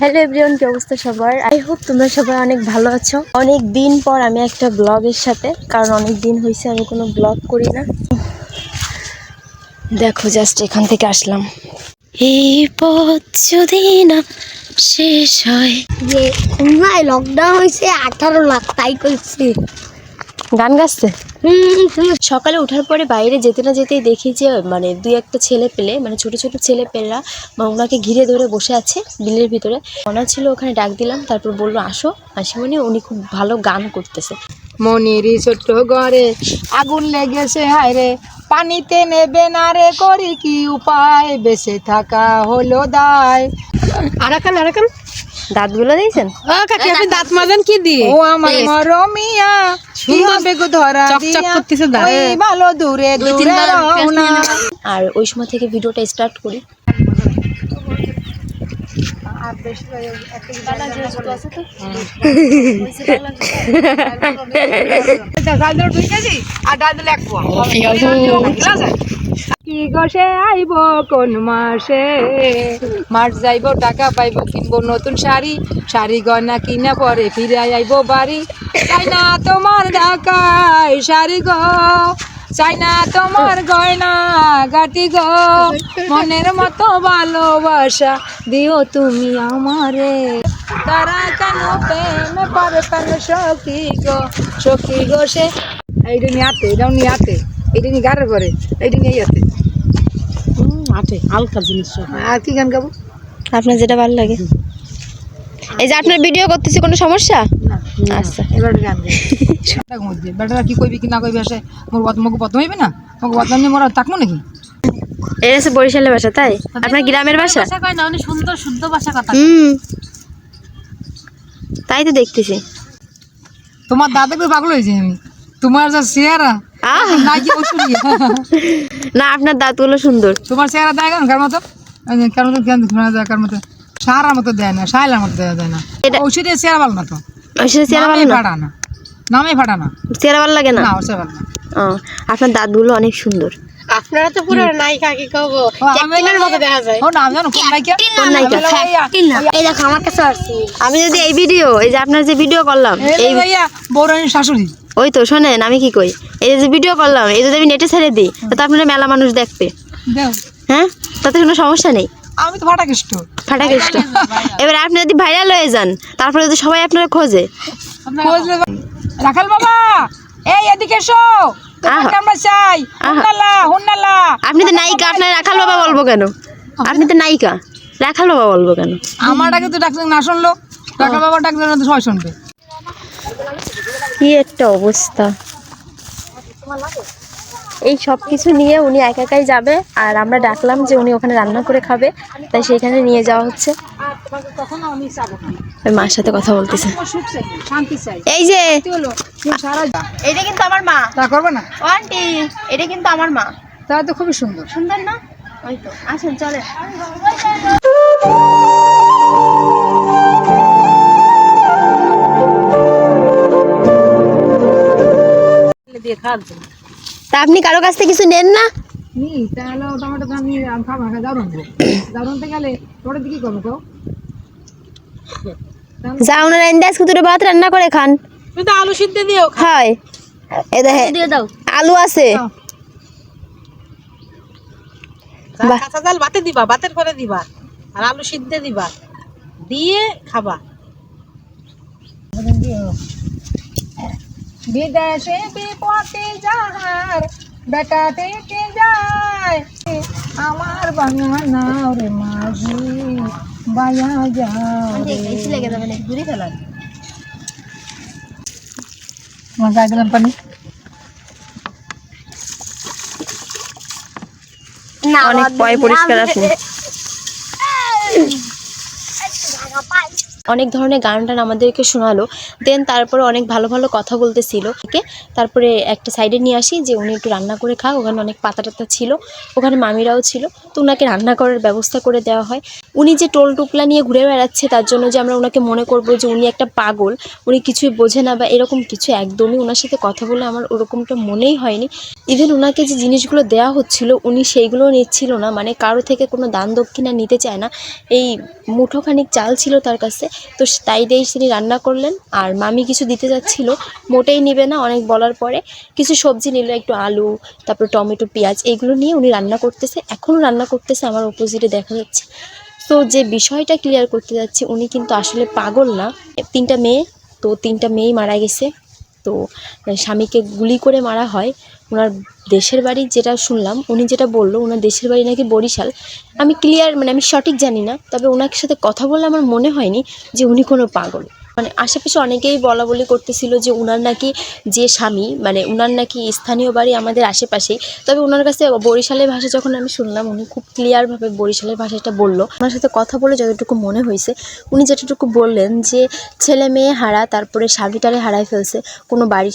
Hello everyone কি অবস্থা সবার? আই হোপ তোমরা সবাই অনেক ভালো আছো। অনেক দিন পর আমি একটা ব্লগের সাথে কারণ অনেক দিন হয়েছে আমি কোনো ব্লগ করি না। দেখো জাস্ট এখান থেকে আসলাম। এই পথ যদি না শেষ হয় যে খুলনায় লকডাউন হয়েছে আঠারো লাখ তাই করছে গান গাচ্ছে সকালে ওঠার পরে বাইরে যেতে না যেতেই দেখি যে মানে দুই একটা ছেলে পেলে মানে ছোট ছোট ছেলে পেলেরা ওনাকে ঘিরে ধরে বসে আছে বিলের ভিতরে। ওনা ছিল ওখানে ডাক দিলাম তারপর বলল আসো হাসিমণি উনি খুব ভালো গান করতেছে। মনিরই ছোট্ট ঘরে আগুন লেগেছে হায় রে! পানিতে নেবে না রে করি কি উপায়? বেঁচে থাকা হলো দায়। আরাকান আরাকান। দাঁতগুলো দিয়েছেন? ও কাকি আপনি দাঁত মাজান কি দিয়ে? ও আমার মরমিয়া কি হবে গো ধরা দিয়া? ওই ভালো দূরে দূরে রওনা আর ওই সময় থেকে ভিডিওটা স্টার্ট করি। কি গসে আইব কোন মাসে? মাস যাইব, টাকা পাইব, কিনবো নতুন শাড়ি শাড়ি গয়না কিনা, পরে ফিরে আইব বাড়ি। চাই না তোমার ঢাকায় শাড়ি গো, চাই না তোমার গয়না গাটি গো। মনের মতো ভালোবাসা দিও তুমি আমারে। তারা কেন প্রেমে পারে প্রেম সখী গো সখী গো সে। এইটা নিয়ে আতে, এটাও নিয়ে আতে, এইটা নিয়ে গাড়ে করে, এইটা নিয়ে আতে। আটে হালকা জিনিস আর কি গান গাবো? আপনার যেটা ভালো লাগে। এই যে আপনার ভিডিও করতেছি কোনো সমস্যা? আচ্ছা। এবার গান মধ্যে বেটারা কি কইবি কি না কইবি আসে মোর বদ মুখ বদম হইবে না? মুখ বদম নিয়ে মোরা নাকি? এটা হচ্ছে বরিশালের বাসা তাই? আপনার গ্রামের কয় না অনেক সুন্দর শুদ্ধ ভাষা কথা। হুম। তাই তো দেখতেছি। তোমার দাদাকে পাগল হয়েছে আমি। তোমার যা চেহারা না আপনার দাঁতগুলো সুন্দর। তোমার চেহারা দেয় কেন? কার মতো? কার মতো কেন শোনা যায় কার মতো? সারার মতো দেয় না সাইলার মতো দেওয়া যায় না। এটা- ওষুধের চেহারা ভালো না তো? সাথে চেহারা ভালো না? না। নামে ফাটা না। চেহারা ভালো লাগে না? না চেহারা ভালো না। আপনার দাঁতগুলো অনেক সুন্দর। আপনারা তো পুরো নায়িকা কি কব? আমি ক্যাপ্টেনের মতো দেখা যায়। ও নাম জানো? কোন নায়িকা? কোন নায়িকা? আমি বলে, এই দেখো আমার কাছে আসছি আমি যদি এই ভিডিও এই যে আপনার যে ভিডিও করলাম এই এই বলে, ইয়া, বৌরানীর শাশুড়ি। ওই তো শোনেন আমি কি কই? এই যে ভিডিও করলাম এই যদি আমি নেটে ছেড়ে দিই তো আপনারা মেলা মানুষ দেখবে। হ্যাঁ? তাতে কোনো সমস্যা নেই। আমি তো ফাটা কৃষ্ট এবার আপনি যদি ভাইরাল হয়ে যান তারপরে যদি সবাই আপনারা খোঁজে রাখাল বাবা! এই এদিকে এসো। আমরা চাই। হুন্নালা হুন্নালা। আপনি তো নায়িকা আপনার রাখাল বাবা বলব কেন? আপনি তো নায়িকা। রাখাল বাবা বলব কেন? আমার ডাকে তো ডাকছে না শুনলো। রাখাল বাবা ডাকলে না তো সবাই শুনবে। কি একটা অবস্থা। এই সব কিছু নিয়ে উনি একা একাই যাবে আর আমরা ডাকলাম যে উনি ওখানে রান্না করে খাবে তাই সেইখানে নিয়ে যাওয়া হচ্ছে। মার সাথে কথা বলতেছে। চাই এই যে এটা কিন্তু আমার মা। তা করবে না? আন্টি এটা কিন্তু আমার মা। তাহলে তো খুবই সুন্দর। সুন্দর না? ওই তো আসেন চলে দিয়ে তা আপনি কারও কাছ থেকে কিছু নেন না? নি তাহলে টমেটো দাম আমি খাব না গেলে তোর দিকে করব আজকে দুটো ভাত রান্না করে খান। তুমি তো আলু সিদ্ধ দিও হয়। এ দেখে দিয়ে দাও। আলু আছে। কাঁচা জাল ভাতে দিবা ভাতের করে দিবা আর আলু সিদ্ধে দিবা দিয়ে খাবা। বিদেশে বিপদে যাহার বেটা থেকে যায়। আমার বাংলা রে মাঝি বায়া যাও ঘুরে ফেলার আমার গায়ে দিলাম পানি। অনেক পয় পরিষ্কার আছে অনেক ধরনের গান টান আমাদেরকে শোনালো। দেন তারপরে অনেক ভালো ভালো কথা বলতেছিল। ওকে তারপরে একটা সাইডে নিয়ে আসি যে উনি একটু রান্না করে খাক। ওখানে অনেক পাতা টাতা ছিল। ওখানে মামিরাও ছিল। তো ওনাকে রান্না করার ব্যবস্থা করে দেওয়া হয়। উনি যে টোল টুপলা নিয়ে ঘুরে বেড়াচ্ছে তার জন্য যে আমরা ওনাকে মনে করব যে উনি একটা পাগল। উনি কিছুই বোঝে না বা এরকম কিছু একদমই ওনার সাথে কথা বলে আমার ওরকমটা মনেই হয়নি। ইভেন ওনাকে যে জিনিসগুলো দেওয়া হচ্ছিল, উনি সেইগুলো নিচ্ছিল না। মানে কারও থেকে কোনো দান দক্ষিণা নিতে চায় না। এই মুঠোখানিক চাল ছিল তার কাছে। তো তাই দিয়েই তিনি রান্না করলেন। আর মামি কিছু দিতে যাচ্ছিল। মোটেই নেবে না, অনেক বলার পরে। কিছু সবজি নিল, একটু আলু, তারপর টমেটো, পেঁয়াজ, এগুলো নিয়ে উনি রান্না করতেছে। এখনও রান্না করতেছে, আমার অপোজিটে দেখা যাচ্ছে। তো যে বিষয়টা ক্লিয়ার করতে যাচ্ছি, উনি কিন্তু আসলে পাগল না। তিনটা মেয়ে, তো তিনটা মেয়েই মারা গেছে। তো স্বামীকে গুলি করে মারা হয়। ওনার দেশের বাড়ি যেটা শুনলাম, উনি যেটা বলল, ওনার দেশের বাড়ি নাকি বরিশাল। আমি ক্লিয়ার মানে আমি সঠিক জানি না, তবে ওনার সাথে কথা বলে আমার মনে হয়নি যে উনি কোনো পাগল। মানে আশেপাশে অনেকেই বলা বলি করতেছিল যে উনার নাকি যে স্বামী মানে উনার নাকি স্থানীয় বাড়ি আমাদের আশেপাশেই। তবে ওনার কাছে বরিশালের ভাষা যখন আমি শুনলাম, উনি খুব ক্লিয়ারভাবে বরিশালের ভাষাটা বলল। ওনার সাথে কথা বলে যতটুকু মনে হয়েছে, উনি যেটুকু বললেন যে ছেলে মেয়ে হারা, তারপরে স্বামীটারে হারায় ফেলছে, কোনো বাড়ি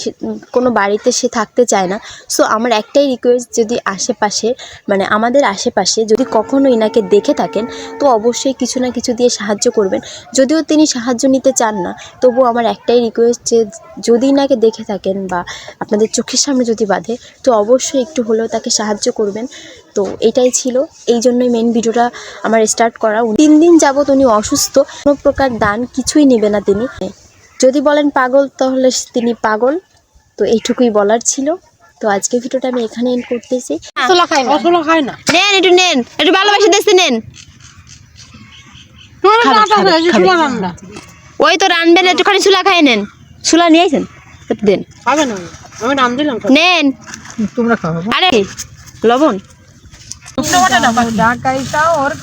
কোনো বাড়িতে সে থাকতে চায় না। সো আমার একটাই রিকোয়েস্ট যদি আশেপাশে মানে আমাদের আশেপাশে যদি কখনো ইনাকে দেখে থাকেন, তো অবশ্যই কিছু না কিছু দিয়ে সাহায্য করবেন। যদিও তিনি সাহায্য নিতে চান না তবু আমার একটাই রিকোয়েস্ট যে যদি ইনাকে দেখে থাকেন বা আপনাদের চোখের সামনে যদি বাঁধে তো অবশ্যই একটু হলেও তাকে সাহায্য করবেন। তো এটাই ছিল। এই জন্যই মেন ভিডিওটা আমার স্টার্ট করা। তিন দিন যাবৎ উনি অসুস্থ। কোনো প্রকার দান কিছুই নেবে না তিনি। যদি বলেন পাগল তাহলে তিনি পাগল। তো এইটুকুই বলার ছিল। তো আজকে ভিডিওটা আমি এখানে এন্ড করতেছি। মশলা খায় না। মশলা খায় না। নেন একটু নেন। একটু ভালোবাসে দেখতে নেন। তোমার খাবে, রান্না চুলা ওই তো রানবেন একটুখানি সুলা খাই নেন। সুলা নিয়ে আইছেন? দেন আমি নাম দিলাম নেন। তোমরা খাও আরে লবণ।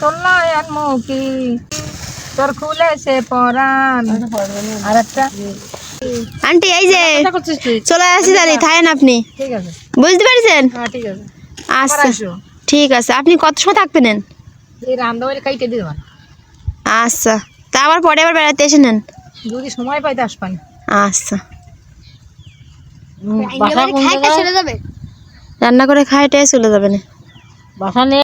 তোলায়ন মুখি তোর খুলে সে পরান আর একটা আন্টি এই যে রান্না করছিস তুই চলে আসি থাকেন আপনি। বুঝতে পারছেন? হ্যাঁ ঠিক আছে। আচ্ছা ঠিক আছে। আপনি কত সময় থাকবেন আচ্ছা। তা আবার পরে আবার বেড়াতে এসে নেন। যদি সময় পাই তো আসবেন। আচ্ছা। রান্না করে খাই জায়গায়? চলে যাবে? না করে চলে বাসা নেই